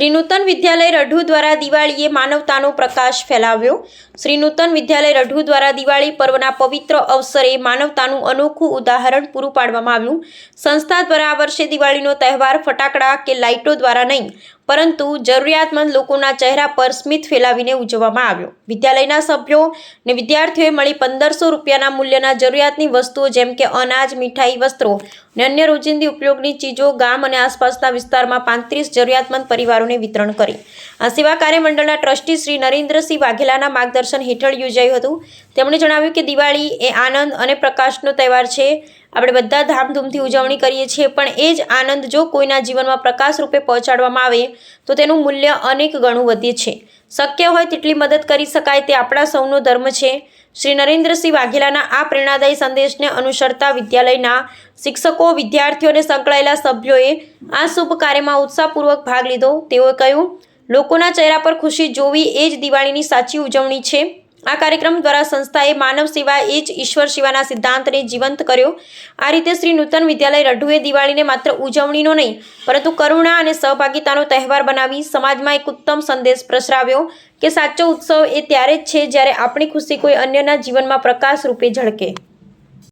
શ્રી નૂતન વિદ્યાલય રઢુ દ્વારા દિવાળીએ માનવતાનો પ્રકાશ ફેલાવ્યો. શ્રી નૂતન વિદ્યાલય રઢુ દ્વારા દિવાળી પર્વના પવિત્ર અવસરે માનવતાનું અનોખું ઉદાહરણ પૂરું પાડવામાં આવ્યું. સંસ્થા દ્વારા આ વર્ષે દિવાળીનો તહેવાર ફટાકડા કે લાઇટો દ્વારા નહીં પરંતુ જરૂરિયાતમંદ લોકોના ચહેરા પર સ્મિત ફેલાવીને ઉજવવામાં આવ્યો. વિદ્યાલયના સભ્યો અને વિદ્યાર્થીઓએ મળી પંદરસો રૂપિયાના મૂલ્યના જરૂરિયાતની વસ્તુઓ જેમ કે અનાજ, મીઠાઈ, વસ્ત્રો અને અન્ય રોજિંદી ઉપયોગની ચીજો, ગામ અને આસપાસના વિસ્તારમાં પાંત્રીસ જરૂરિયાતમંદ પરિવારોને વિતરણ કરી. આ સેવા કાર્યમંડળના ટ્રસ્ટી શ્રી નરેન્દ્રસિંહ વાઘેલાના માર્ગદર્શન હેઠળ યોજાયું હતું. તેમણે જણાવ્યું કે દિવાળી એ આનંદ અને પ્રકાશનો તહેવાર છે. આપણે બધા ધામધૂમથી ઉજવણી કરીએ છીએ, પણ એ જ આનંદ જો કોઈના જીવનમાં પ્રકાશ રૂપે પહોંચાડવામાં આવે, તો તેનું મૂલ્ય અનેક ગણું વધે છે. શક્ય હોય તેટલી મદદ કરી શકાય તે આપણા સૌનો ધર્મ છે. શ્રી નરેન્દ્રસિંહ વાઘેલાના આ પ્રેરણાદાયી સંદેશને અનુસરતા વિદ્યાલયના શિક્ષકો, વિદ્યાર્થીઓ અને સંકળાયેલા સભ્યોએ આ શુભ કાર્યમાં ઉત્સાહપૂર્વક ભાગ લીધો. તેઓએ કહ્યું, લોકોના ચહેરા પર ખુશી જોવી એ જ દિવાળીની સાચી ઉજવણી છે. આ કાર્યક્રમ દ્વારા સંસ્થાએ માનવ સેવા એ જ ઈશ્વર સેવાના સિદ્ધાંતને જીવંત કર્યો. આ રીતે શ્રી નૂતન વિદ્યાલય રઢુએ દિવાળીને માત્ર ઉજવણીનો નહીં, પરંતુ કરુણા અને સહભાગિતાનો તહેવાર બનાવી સમાજમાં એક ઉત્તમ સંદેશ પ્રસરાવ્યો કે સાચો ઉત્સવ એ ત્યારે જ છે જ્યારે આપણી ખુશી કોઈ અન્યના જીવનમાં પ્રકાશ રૂપે ઝળકે.